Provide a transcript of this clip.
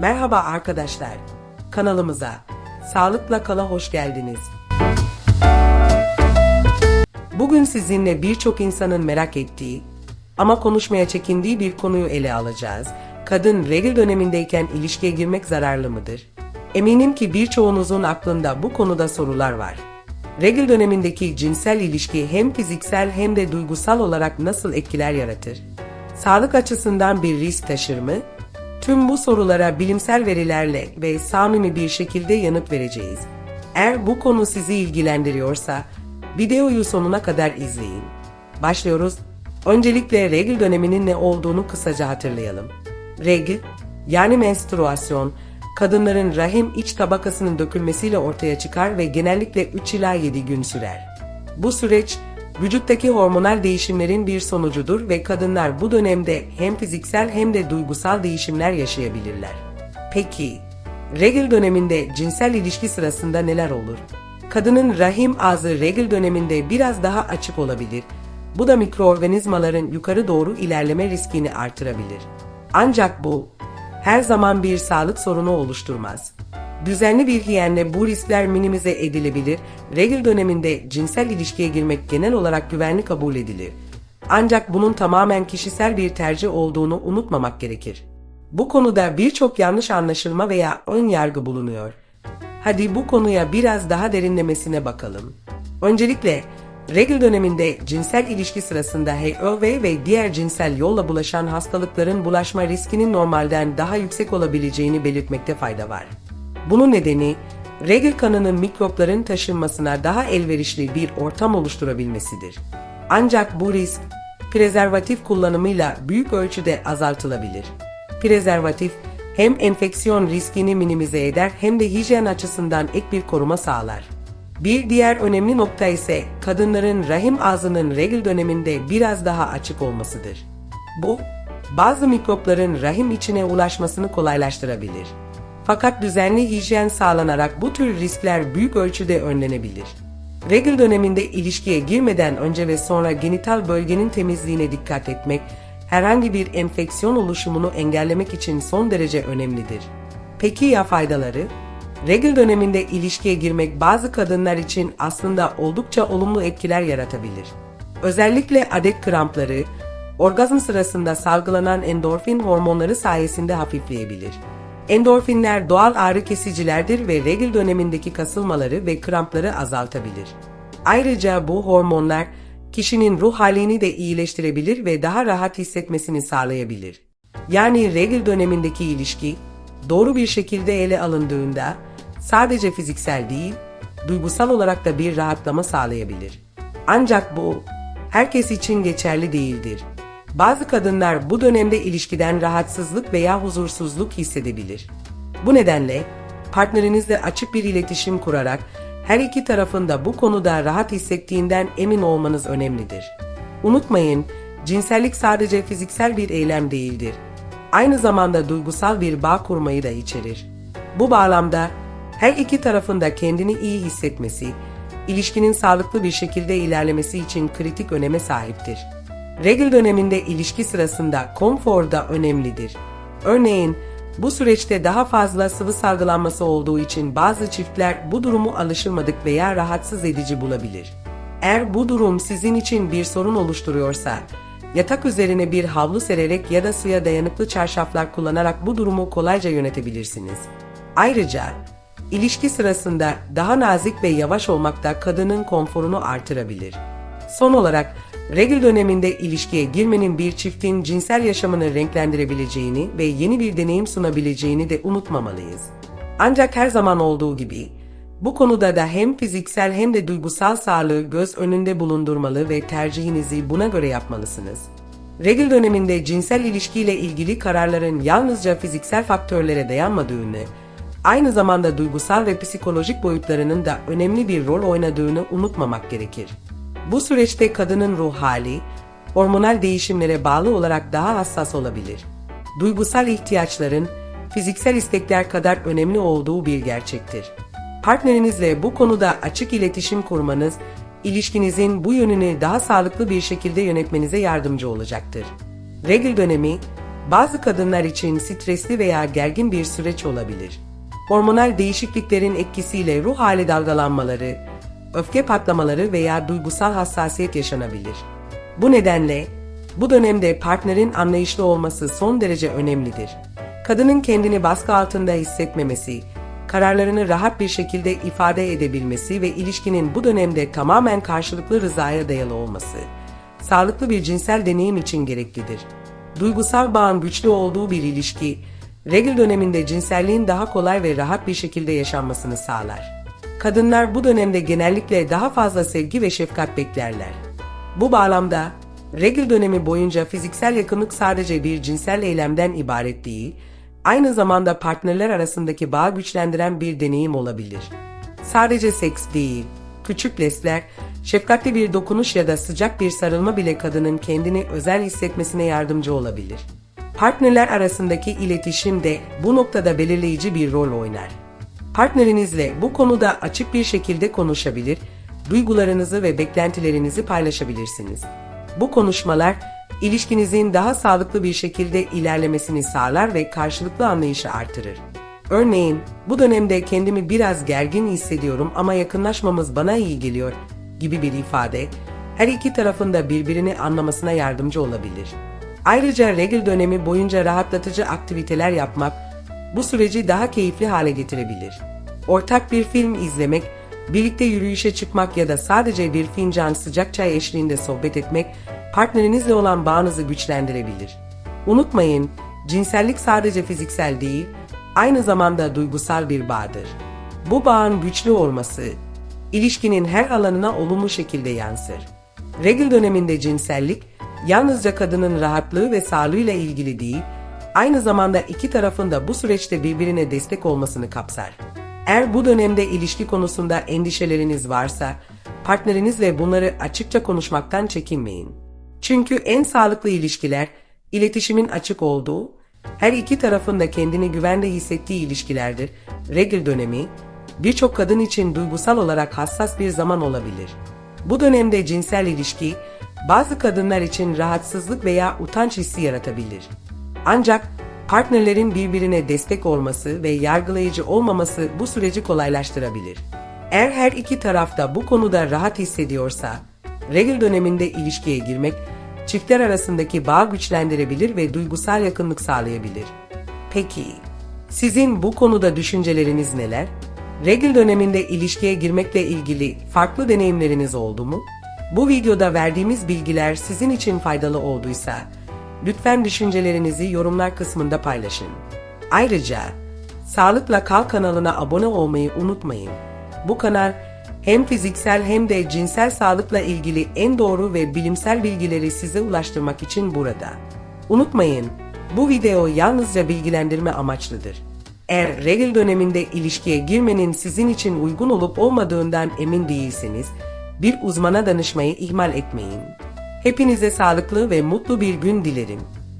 Merhaba arkadaşlar. Kanalımıza Sağlıkla Kala hoş geldiniz. Bugün sizinle birçok insanın merak ettiği ama konuşmaya çekindiği bir konuyu ele alacağız. Kadın regl dönemindeyken ilişkiye girmek zararlı mıdır? Eminim ki birçoğunuzun aklında bu konuda sorular var. Regl dönemindeki cinsel ilişki hem fiziksel hem de duygusal olarak nasıl etkiler yaratır? Sağlık açısından bir risk taşır mı? Tüm bu sorulara bilimsel verilerle ve samimi bir şekilde yanıt vereceğiz. Eğer bu konu sizi ilgilendiriyorsa videoyu sonuna kadar izleyin. Başlıyoruz. Öncelikle regl döneminin ne olduğunu kısaca hatırlayalım. Regl, yani menstruasyon, kadınların rahim iç tabakasının dökülmesiyle ortaya çıkar ve genellikle 3 ila 7 gün sürer. Bu süreç vücuttaki hormonal değişimlerin bir sonucudur ve kadınlar bu dönemde hem fiziksel hem de duygusal değişimler yaşayabilirler. Peki, regl döneminde cinsel ilişki sırasında neler olur? Kadının rahim ağzı regl döneminde biraz daha açık olabilir. Bu da mikroorganizmaların yukarı doğru ilerleme riskini artırabilir. Ancak bu her zaman bir sağlık sorunu oluşturmaz. Düzenli bir hiyenle bu riskler minimize edilebilir. Regl döneminde cinsel ilişkiye girmek genel olarak güvenli kabul edilir. Ancak bunun tamamen kişisel bir tercih olduğunu unutmamak gerekir. Bu konuda birçok yanlış anlaşılma veya ön yargı bulunuyor. Hadi bu konuya biraz daha derinlemesine bakalım. Öncelikle regl döneminde cinsel ilişki sırasında HIV ve diğer cinsel yolla bulaşan hastalıkların bulaşma riskinin normalden daha yüksek olabileceğini belirtmekte fayda var. Bunun nedeni regl kanının mikropların taşınmasına daha elverişli bir ortam oluşturabilmesidir. Ancak bu risk prezervatif kullanımıyla büyük ölçüde azaltılabilir. Prezervatif hem enfeksiyon riskini minimize eder hem de hijyen açısından ek bir koruma sağlar. Bir diğer önemli nokta ise kadınların rahim ağzının regl döneminde biraz daha açık olmasıdır. Bu, bazı mikropların rahim içine ulaşmasını kolaylaştırabilir. Fakat düzenli hijyen sağlanarak bu tür riskler büyük ölçüde önlenebilir. Regl döneminde ilişkiye girmeden önce ve sonra genital bölgenin temizliğine dikkat etmek, herhangi bir enfeksiyon oluşumunu engellemek için son derece önemlidir. Peki ya faydaları? Regl döneminde ilişkiye girmek bazı kadınlar için aslında oldukça olumlu etkiler yaratabilir. Özellikle adet krampları, orgazm sırasında salgılanan endorfin hormonları sayesinde hafifleyebilir. Endorfinler doğal ağrı kesicilerdir ve regl dönemindeki kasılmaları ve krampları azaltabilir. Ayrıca bu hormonlar kişinin ruh halini de iyileştirebilir ve daha rahat hissetmesini sağlayabilir. Yani regl dönemindeki ilişki doğru bir şekilde ele alındığında sadece fiziksel değil, duygusal olarak da bir rahatlama sağlayabilir. Ancak bu herkes için geçerli değildir. Bazı kadınlar bu dönemde ilişkiden rahatsızlık veya huzursuzluk hissedebilir. Bu nedenle partnerinizle açık bir iletişim kurarak her iki tarafında bu konuda rahat hissettiğinden emin olmanız önemlidir. Unutmayın, cinsellik sadece fiziksel bir eylem değildir. Aynı zamanda duygusal bir bağ kurmayı da içerir. Bu bağlamda her iki tarafında kendini iyi hissetmesi, ilişkinin sağlıklı bir şekilde ilerlemesi için kritik öneme sahiptir. Regl döneminde ilişki sırasında konfor da önemlidir. Örneğin, bu süreçte daha fazla sıvı salgılanması olduğu için bazı çiftler bu durumu alışılmadık veya rahatsız edici bulabilir. Eğer bu durum sizin için bir sorun oluşturuyorsa, yatak üzerine bir havlu sererek ya da suya dayanıklı çarşaflar kullanarak bu durumu kolayca yönetebilirsiniz. Ayrıca, ilişki sırasında daha nazik ve yavaş olmak da kadının konforunu artırabilir. Son olarak, regl döneminde ilişkiye girmenin bir çiftin cinsel yaşamını renklendirebileceğini ve yeni bir deneyim sunabileceğini de unutmamalıyız. Ancak her zaman olduğu gibi, bu konuda da hem fiziksel hem de duygusal sağlığı göz önünde bulundurmalı ve tercihinizi buna göre yapmalısınız. Regl döneminde cinsel ilişkiyle ilgili kararların yalnızca fiziksel faktörlere dayanmadığını, aynı zamanda duygusal ve psikolojik boyutlarının da önemli bir rol oynadığını unutmamak gerekir. Bu süreçte kadının ruh hali, hormonal değişimlere bağlı olarak daha hassas olabilir. Duygusal ihtiyaçların fiziksel istekler kadar önemli olduğu bir gerçektir. Partnerinizle bu konuda açık iletişim kurmanız, ilişkinizin bu yönünü daha sağlıklı bir şekilde yönetmenize yardımcı olacaktır. Regl dönemi, bazı kadınlar için stresli veya gergin bir süreç olabilir. Hormonal değişikliklerin etkisiyle ruh hali dalgalanmaları, öfke patlamaları veya duygusal hassasiyet yaşanabilir. Bu nedenle bu dönemde partnerin anlayışlı olması son derece önemlidir. Kadının kendini baskı altında hissetmemesi, kararlarını rahat bir şekilde ifade edebilmesi ve ilişkinin bu dönemde tamamen karşılıklı rızaya dayalı olması, sağlıklı bir cinsel deneyim için gereklidir. Duygusal bağın güçlü olduğu bir ilişki, regl döneminde cinselliğin daha kolay ve rahat bir şekilde yaşanmasını sağlar. Kadınlar bu dönemde genellikle daha fazla sevgi ve şefkat beklerler. Bu bağlamda regl dönemi boyunca fiziksel yakınlık sadece bir cinsel eylemden ibaret değil, aynı zamanda partnerler arasındaki bağı güçlendiren bir deneyim olabilir. Sadece seks değil, küçük lesler, şefkatli bir dokunuş ya da sıcak bir sarılma bile kadının kendini özel hissetmesine yardımcı olabilir. Partnerler arasındaki iletişim de bu noktada belirleyici bir rol oynar. Partnerinizle bu konuda açık bir şekilde konuşabilir, duygularınızı ve beklentilerinizi paylaşabilirsiniz. Bu konuşmalar ilişkinizin daha sağlıklı bir şekilde ilerlemesini sağlar ve karşılıklı anlayışı artırır. Örneğin, bu dönemde kendimi biraz gergin hissediyorum ama yakınlaşmamız bana iyi geliyor gibi bir ifade, her iki tarafın da birbirini anlamasına yardımcı olabilir. Ayrıca regl dönemi boyunca rahatlatıcı aktiviteler yapmak bu süreci daha keyifli hale getirebilir. Ortak bir film izlemek, birlikte yürüyüşe çıkmak ya da sadece bir fincan sıcak çay eşliğinde sohbet etmek partnerinizle olan bağınızı güçlendirebilir. Unutmayın, cinsellik sadece fiziksel değil, aynı zamanda duygusal bir bağdır. Bu bağın güçlü olması, ilişkinin her alanına olumlu şekilde yansır. Regl döneminde cinsellik, yalnızca kadının rahatlığı ve sağlığıyla ilgili değil, aynı zamanda iki tarafın da bu süreçte birbirine destek olmasını kapsar. Eğer bu dönemde ilişki konusunda endişeleriniz varsa, partnerinizle bunları açıkça konuşmaktan çekinmeyin. Çünkü en sağlıklı ilişkiler, iletişimin açık olduğu, her iki tarafın da kendini güvende hissettiği ilişkilerdir. Regl dönemi, birçok kadın için duygusal olarak hassas bir zaman olabilir. Bu dönemde cinsel ilişki, bazı kadınlar için rahatsızlık veya utanç hissi yaratabilir. Ancak partnerlerin birbirine destek olması ve yargılayıcı olmaması bu süreci kolaylaştırabilir. Eğer her iki tarafta bu konuda rahat hissediyorsa, regl döneminde ilişkiye girmek, çiftler arasındaki bağ güçlendirebilir ve duygusal yakınlık sağlayabilir. Peki, sizin bu konuda düşünceleriniz neler? Regl döneminde ilişkiye girmekle ilgili farklı deneyimleriniz oldu mu? Bu videoda verdiğimiz bilgiler sizin için faydalı olduysa, lütfen düşüncelerinizi yorumlar kısmında paylaşın. Ayrıca, Sağlıkla Kal kanalına abone olmayı unutmayın. Bu kanal hem fiziksel hem de cinsel sağlıkla ilgili en doğru ve bilimsel bilgileri size ulaştırmak için burada. Unutmayın, bu video yalnızca bilgilendirme amaçlıdır. Eğer regl döneminde ilişkiye girmenin sizin için uygun olup olmadığından emin değilseniz, bir uzmana danışmayı ihmal etmeyin. Hepinize sağlıklı ve mutlu bir gün dilerim.